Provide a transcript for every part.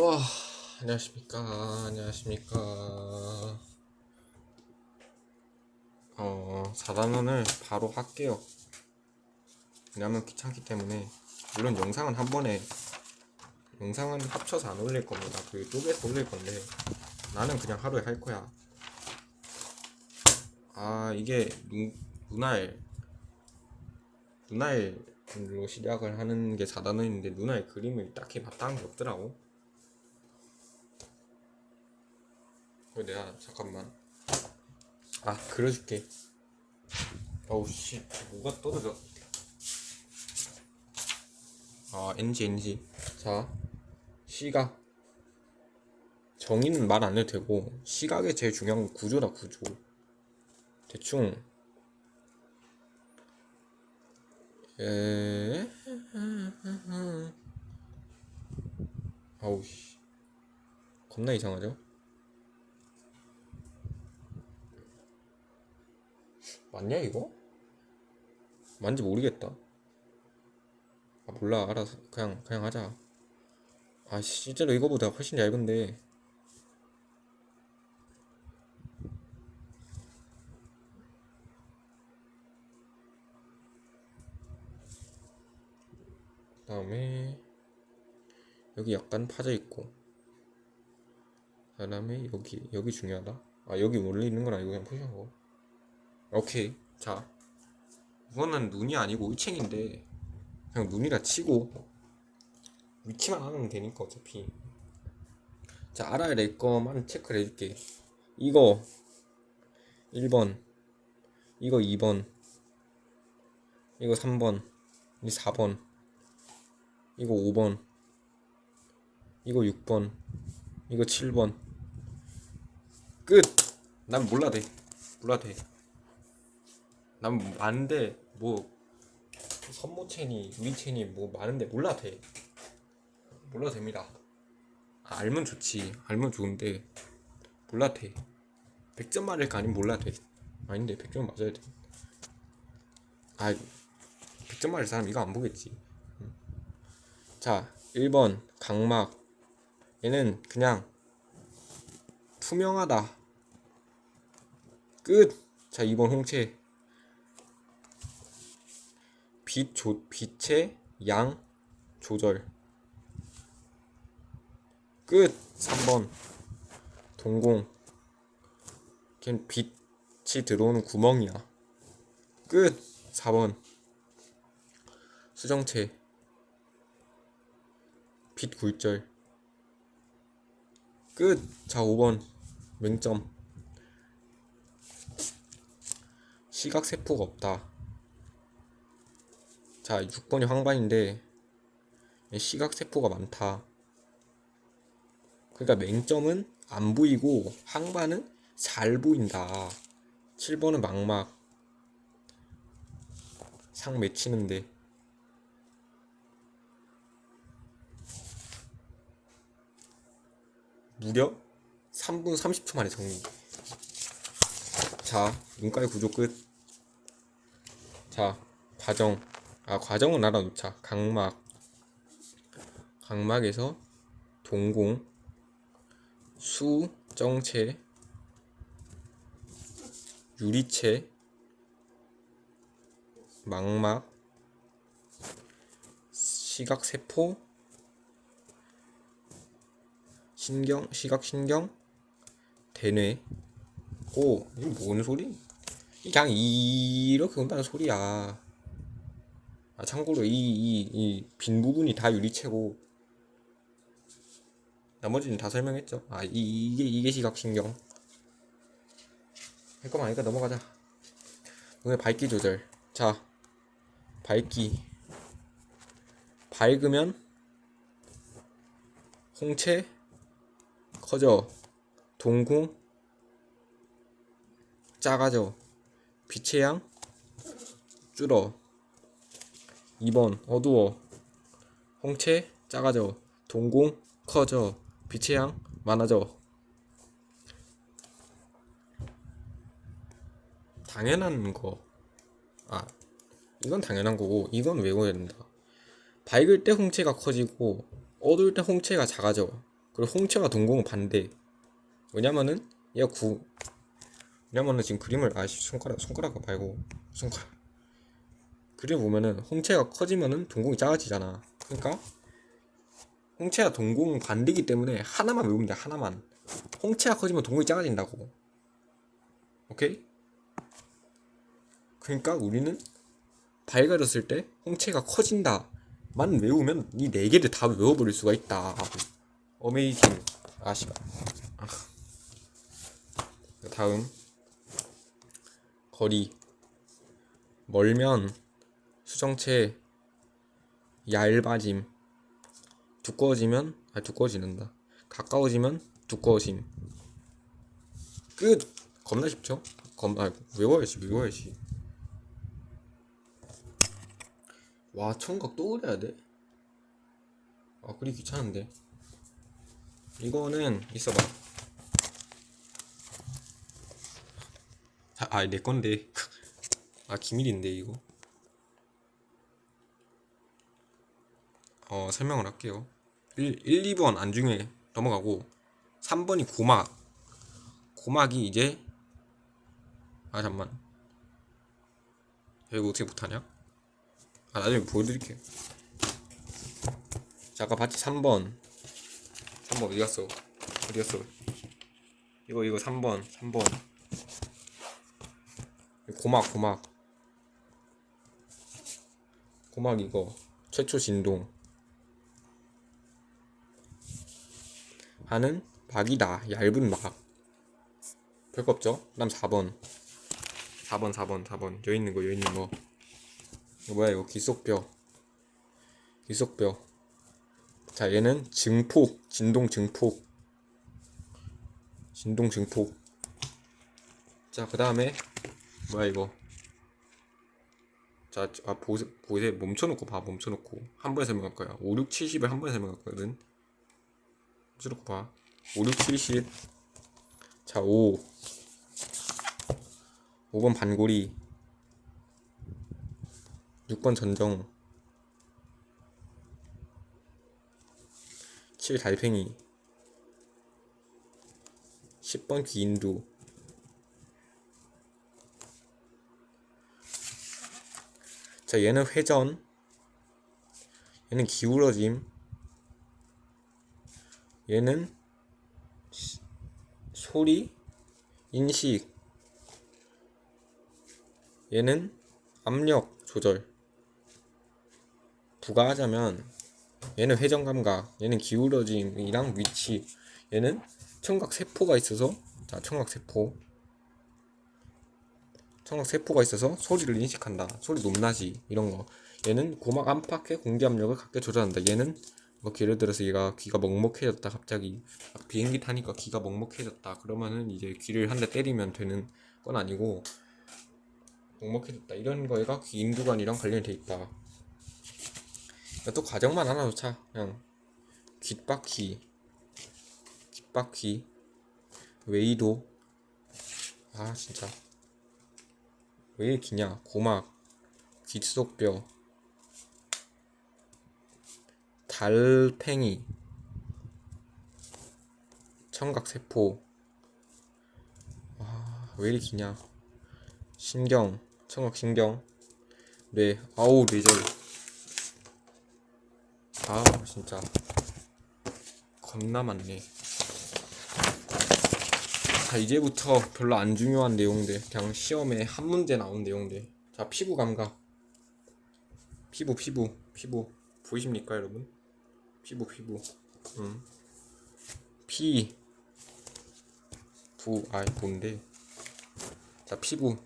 와, 안녕하십니까. 안녕하십니까. 어, 4단원을 바로 할게요. 왜냐면 귀찮기 때문에. 물론 영상은 한 번에, 영상은 합쳐서 안 올릴 겁니다. 그 쪼개서 올릴 건데. 나는 그냥 하루에 할 거야. 아, 이게 눈, 눈알, 눈알로 시작을 하는 게 4단원인데, 눈알 그림을 딱히 바탕한 게 없더라고. 내가 잠깐만. 아 그려줄게. 어우 씨 뭐가 떨어져? 아 NG NG 자 시각 정의는 말 안 해도 되고 시각에 제일 중요한 건 구조다 구조. 대충. 에? 아우 씨. 겁나 이상하죠? 맞냐 이거? 맞는지 모르겠다. 아 몰라 알아서 그냥 그냥 하자. 아 실제로 이거보다 훨씬 얇은데. 그다음에 여기 약간 파져 있고. 그다음에 여기 여기 중요하다. 아 여기 원래 있는 건 아니고 그냥 푸시한 거. 오케이. 자. 이거는 눈이 아니고 의챙인데 그냥 눈이라 치고 위치만 하면 되니까 어차피. 자, 알아야 될 거만 체크를 해줄게. 이거 1번. 이거 2번. 이거 3번. 이 4번. 이거 5번. 이거 6번. 이거 7번. 끝! 난 몰라 돼. 몰라 돼. 난 많은데 뭐 선모체니 유리체니 뭐 많은데 몰라 돼. 몰라 됩니다. 아, 알면 좋지. 알면 좋은데 몰라 돼. 100점 맞을까 아니면 몰라 돼. 아닌데 100점 맞아야 돼아 100점 맞을 사람 이거 안 보겠지. 응. 자 1번 각막. 얘는 그냥 투명하다. 끝 자 2번 홍채 빛 조, 빛의 양 조절. 끝. 3번. 동공. 걘 빛이 들어오는 구멍이야. 끝. 4번. 수정체. 빛 굴절. 끝 자 5번. 맹점. 시각 세포가 없다 자, 6번이 황반인데 시각세포가 많다. 그러니까 맹점은 안 보이고 항반은 잘 보인다. 7번은 망막. 상 맺히는데. 무려 3분 30초 만에 정리. 자, 눈가의 구조 끝. 자, 과정. 아 과정은 알아놓자. 각막. 각막에서 동공 수 정체 유리체 망막 시각세포 신경 시각신경 대뇌. 오 이게 뭔 소리? 그냥 이렇게 온다는 소리야 아, 참고로 이, 이, 이 빈 부분이 다 유리체고, 나머지는 다 설명했죠. 아, 이, 이게, 이게 시각신경. 할 거만 아니까 넘어가자. 눈의 밝기 조절. 자, 밝기. 밝으면, 홍채, 커져. 동공, 작아져. 빛의 양, 줄어. 2번 어두워 홍채 작아져 동공 커져 빛의 양 많아져 당연한 거. 아, 이건 당연한 거고, 이건 외워야 된다. 밝을 때 홍채가 커지고, 어두울 때 홍채가 작아져. 그리고 홍채와 동공은 반대. 왜냐면은 얘가 구 왜냐면은 지금 그림을 아씨 손가락 손가락 말고 손가락 그림 보면은 홍채가 커지면은 동공이 작아지잖아. 그러니까 홍채와 동공은 반대기 때문에 하나만 외우면 돼 하나만. 홍채가 커지면 동공이 작아진다고. 오케이? 그러니까 우리는 밝아졌을 때 홍채가 커진다 만 외우면 이 네 개를 다 외워버릴 수가 있다. 어메이징. 아 씨발. 아. 다음 거리 멀면 수정체 얇아짐 두꺼워지면 아 두꺼워지는다 가까워지면 두꺼워짐 끝 겁나 쉽죠? 겁, 아, 외워야지 외워야지 와 청각 또 그려야 돼? 아 그리 귀찮은데 이거는 있어봐 아, 내 건데. 아, 기밀인데, 이거. 어, 설명을 할게요. 1, 1 2번 안중에 넘어가고, 3번이 고막. 고막이 이제, 아, 잠만. 야, 이거 어떻게 못하냐? 아, 나중에 보여드릴게요. 자, 아까 봤지? 3번. 3번 어디 갔어? 어디 갔어? 이거, 이거 3번. 3번. 고막 고막 고막 이거 최초 진동 하는 막이다. 얇은 막 별거 없죠? 그 다음 4번. 4번 4번 4번. 여기 있는 거 여기 있는 거. 이거 뭐야 이거? 귀속뼈. 귀속뼈. 자 얘는 증폭. 진동 증폭. 진동 증폭. 자 그 다음에 뭐야 이거? 자 아, 보세, 보세. 멈춰놓고 봐 멈춰놓고. 한 번에 설명할 거야. 5, 6, 70을 한 번에 설명할 거거든 멈춰놓고 봐. 5, 6, 70 자, 5 5번 반고리. 6번 전정. 7 달팽이. 10번 귀인두. 자 얘는 회전. 얘는 기울어짐 얘는 시- 소리 인식 얘는 압력 조절 부가하자면 얘는 회전 감각 얘는 기울어짐이랑 위치 얘는 청각 세포가 있어서 자 청각 세포 청각 세포가 있어서 소리를 인식한다. 소리 높낮이 이런 거. 얘는 고막 안팎의 공기 압력을 각게 조절한다. 얘는 뭐 예를 들어서 얘가 귀가 먹먹해졌다 갑자기 막 비행기 타니까 귀가 먹먹해졌다 그러면은 이제 귀를 한 대 때리면 되는 건 아니고 먹먹해졌다. 이런 거에가 귀 인두관이랑 관련이 돼 있다. 또 과정만 하나 놓자. 그냥 귓바퀴 귓바퀴 웨이도. 아 진짜. 왜 기냐? 고막, 귓속뼈, 달팽이, 청각세포. 아, 왜 이렇게 기냐? 신경, 청각신경, 뇌, 아우, 뇌절. 아, 진짜. 겁나 많네. 자 이제부터 별로 안 중요한 내용들 그냥 시험에 한 문제 나온 내용들 자 피부 감각 피부 피부 피부 보이십니까 여러분 피부 피부. 음. 피. 부, 아이 뭔데. 자 피부.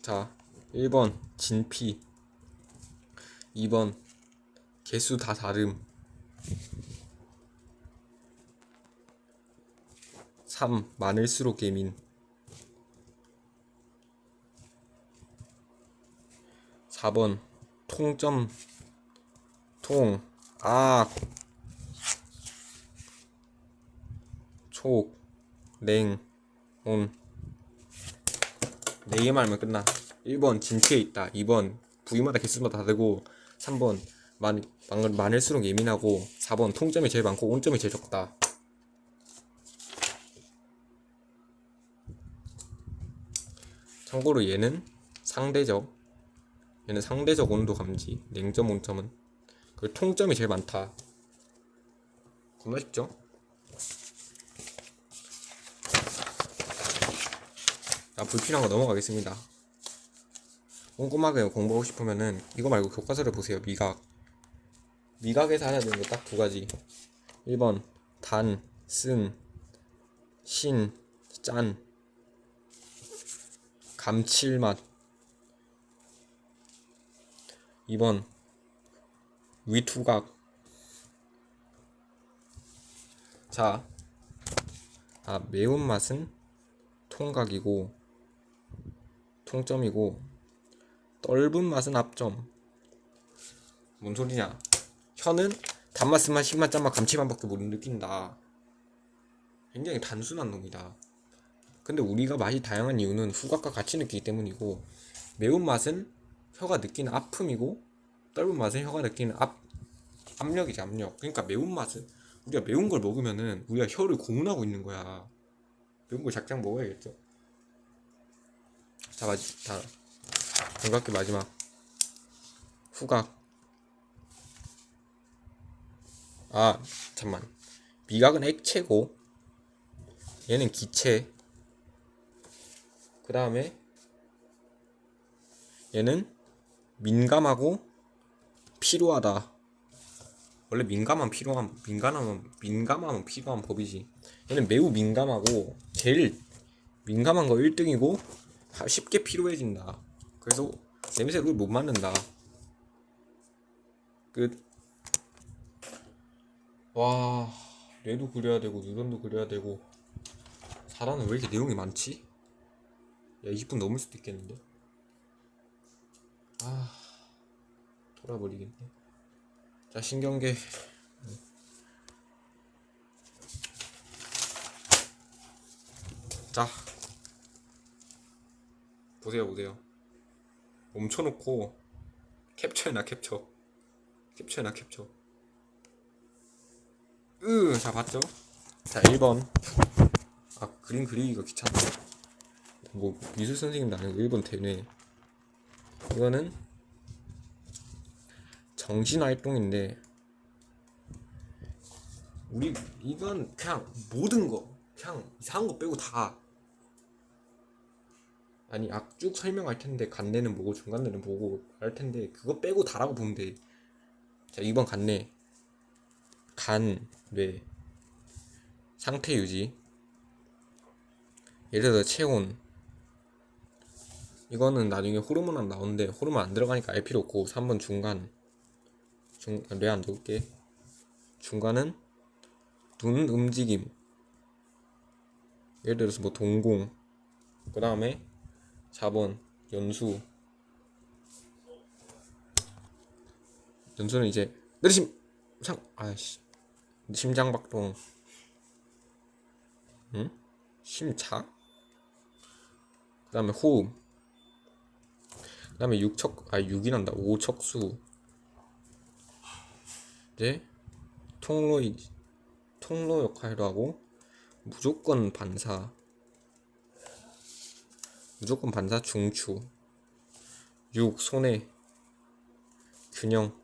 자 1번 진피. 2번 개수 다 다름. 3. 많을수록 예민. 4번 통점 통, 악, 촉, 냉, 온. 네 개만 하면 끝나. 1번 진피에 있다. 2번 부위마다 개수마다 다르고 3번 많, 많, 많을수록 예민하고 4번 통점이 제일 많고 온점이 제일 적다 참고로 얘는 상대적 얘는 상대적 온도 감지 냉점 온점은 그 통점이 제일 많다. 겁나 쉽죠? 자 불필요한 거 넘어가겠습니다. 꼼꼼하게 공부하고 싶으면은 이거 말고 교과서를 보세요 미각. 미각에서 알아야 되는 거딱두 가지. 1번 단, 쓴, 신, 짠. 감칠맛. 2번 위투각. 자, 아 매운맛은 통각이고 통점이고 떫은 맛은 앞점. 뭔 소리냐? 혀는 단맛 쓴맛 신맛 짠맛 감칠맛밖에 못 느낀다. 굉장히 단순한 놈이다. 근데 우리가 맛이 다양한 이유는 후각과 같이 느끼기 때문이고 매운맛은 혀가 느끼는 아픔이고 떫은 맛은 혀가 느끼는 압, 압력이지 압력. 그러니까 매운맛은 우리가 매운 걸 먹으면은 우리가 혀를 고문하고 있는 거야. 매운 걸 작작 먹어야겠죠. 자 마지 다 감각기 마지막. 후각. 아 잠만. 미각은 액체고. 얘는 기체. 그 다음에 얘는 민감하고 필요하다. 원래 민감한 필요한 민감하면 민감하면 필요한 법이지. 얘는 매우 민감하고 제일 민감한 거 1등이고 쉽게 피로해진다. 그래서 냄새를 못 맡는다. 끝와 뇌도 그려야 되고 누런도 그려야 되고 사람은 왜 이렇게 내용이 많지? 야 20분 넘을 수도 있겠는데? 아 돌아버리겠네. 자 신경계. 자. 보세요 보세요. 멈춰놓고 캡처해놔 캡처. 캡처해놔 캡처. 으 자 봤죠? 자 1번. 아 그림 그리기가 귀찮다 뭐 미술 선생님도 아니고 1번 대뇌 이거는 정신활동인데 우리 이건 그냥 모든 거 그냥 이상한 거 빼고 다. 아니 악쭉 설명할 텐데 간내는 뭐고 중간내는 뭐고 할 텐데 그거 빼고 다라고 보면 돼. 자 2번 간내. 간, 뇌. 상태 유지. 예를 들어 체온. 이거는 나중에 호르몬 안 나오는데 호르몬 안 들어가니까 알 필요 없고 3번 중간 중, 뇌안 적을게. 중간은 눈 움직임. 예를 들어서 뭐 동공. 그 다음에 4번 연수. 연수는 이제 느리심! 상! 아이씨. 심장박동. 응? 심차? 그 다음에 호흡. 그 다음에 육척 아 육이란다. 오척수 이제 통로 통로 역할도 하고 무조건 반사. 무조건 반사 중추. 6 손해 균형.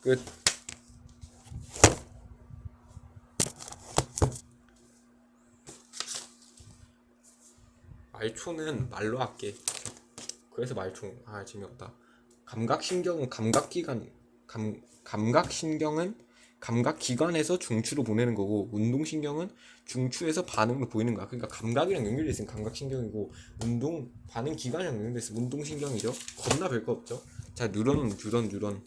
끝. 말초는 말로 할게. 그래서 말초. 아 재미없다. 감각신경은 감각기관 감, 감각신경은 감각기관에서 중추로 보내는 거고 운동신경은 중추에서 반응을 보이는 거야. 그러니까 감각이랑 연결돼 있으면 감각신경이고 운동 반응 기관이랑 연결돼 있으면 운동신경이죠. 겁나 별거 없죠. 자 뉴런은 뉴런 뉴런.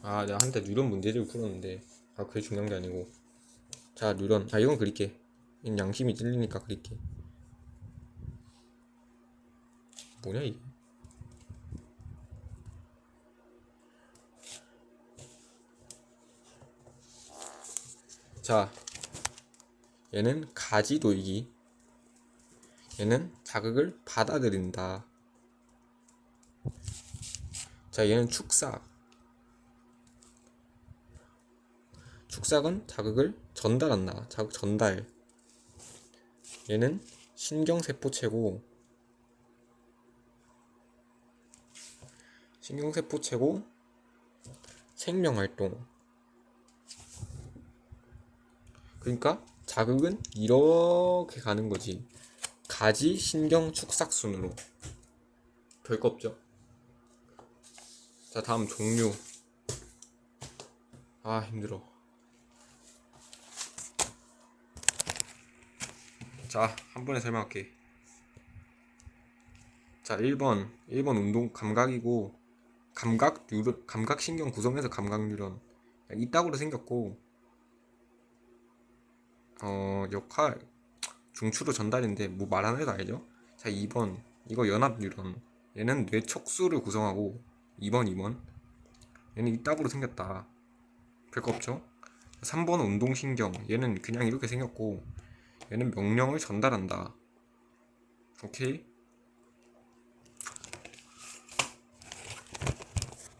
아 내가 한때 뉴런 문제집을 풀었는데. 아 그게 중요한 게 아니고. 자 뉴런. 자 이건 그릴게. 양심이 찔리니까 그릴게. 뭐냐 이게 자 얘는 가지도이기 얘는 자극을 받아들인다 자 얘는 축사 축삭은 자극을 전달한다. 자극 전달. 얘는 신경세포체고 신경세포체고 생명활동. 그러니까 자극은 이렇게 가는 거지. 가지 신경 축삭순으로. 별거 없죠. 자, 다음 종류. 아, 힘들어. 자, 한 번에 설명할게. 자, 1번. 1번 운동 감각이고 감각 뉴런 감각 신경 구성에서 감각 뉴런 이따구로 생겼고 어, 역할 중추로 전달인데 뭐 말하는 애도 알죠? 자, 2번. 이거 연합 뉴런. 얘는 뇌 척수를 구성하고 2번, 2번. 얘는 이따구로 생겼다. 별거 없죠? 3번은 운동신경. 얘는 그냥 이렇게 생겼고 얘는 명령을 전달한다. 오케이?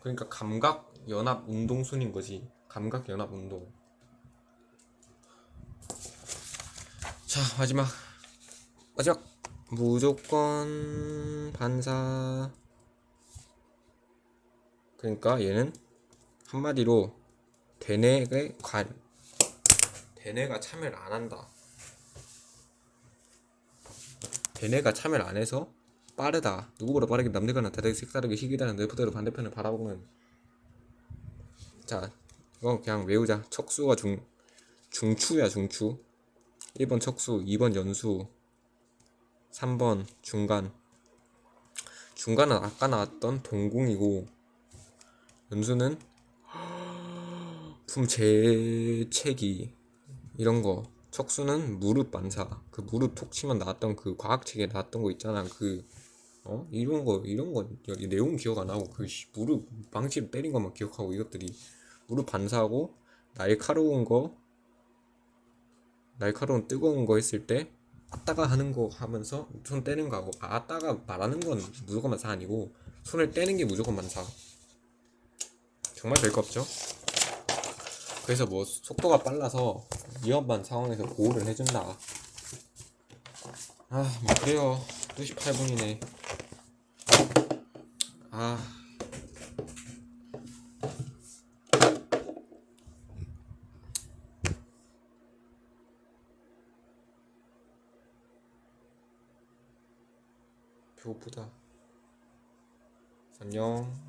그러니까 감각 연합 운동순인 거지. 감각 연합 운동. 자, 마지막. 마지막. 무조건 반사. 그러니까 얘는 한마디로 대뇌의 관 대뇌가 참여를 안 한다. 대뇌가 참여를 안 해서 빠르다. 누구보다 빠르게 남들과는 다르게 색다르게 희귀다는 뇌포대로 반대편을 바라보는. 자, 이거 그냥 외우자. 척수가 중 중추야 중추. 1번 척수, 2번 연수, 3번 중간. 중간은 아까 나왔던 동궁이고 연수는 품재채기 이런 거. 척수는 무릎 반사. 그 무릎 톡 치면 나왔던 그 과학책에 나왔던 거 있잖아. 그 어? 이런 거 이런 거 여기 내용 기억 안 나고 그 씨, 무릎 망치로 때린 것만 기억하고 이것들이 무릎 반사하고 날카로운 거 날카로운 뜨거운 거 했을 때 아따가 하는 거 하면서 손 떼는 거하고 아, 아따가 말하는 건 무조건 반사 아니고 손을 떼는 게 무조건 반사. 정말 별거 없죠? 그래서 뭐 속도가 빨라서 위험한 상황에서 보호를 해준다. 아뭐 그래요. 28분이네. 아 배고프다. 안녕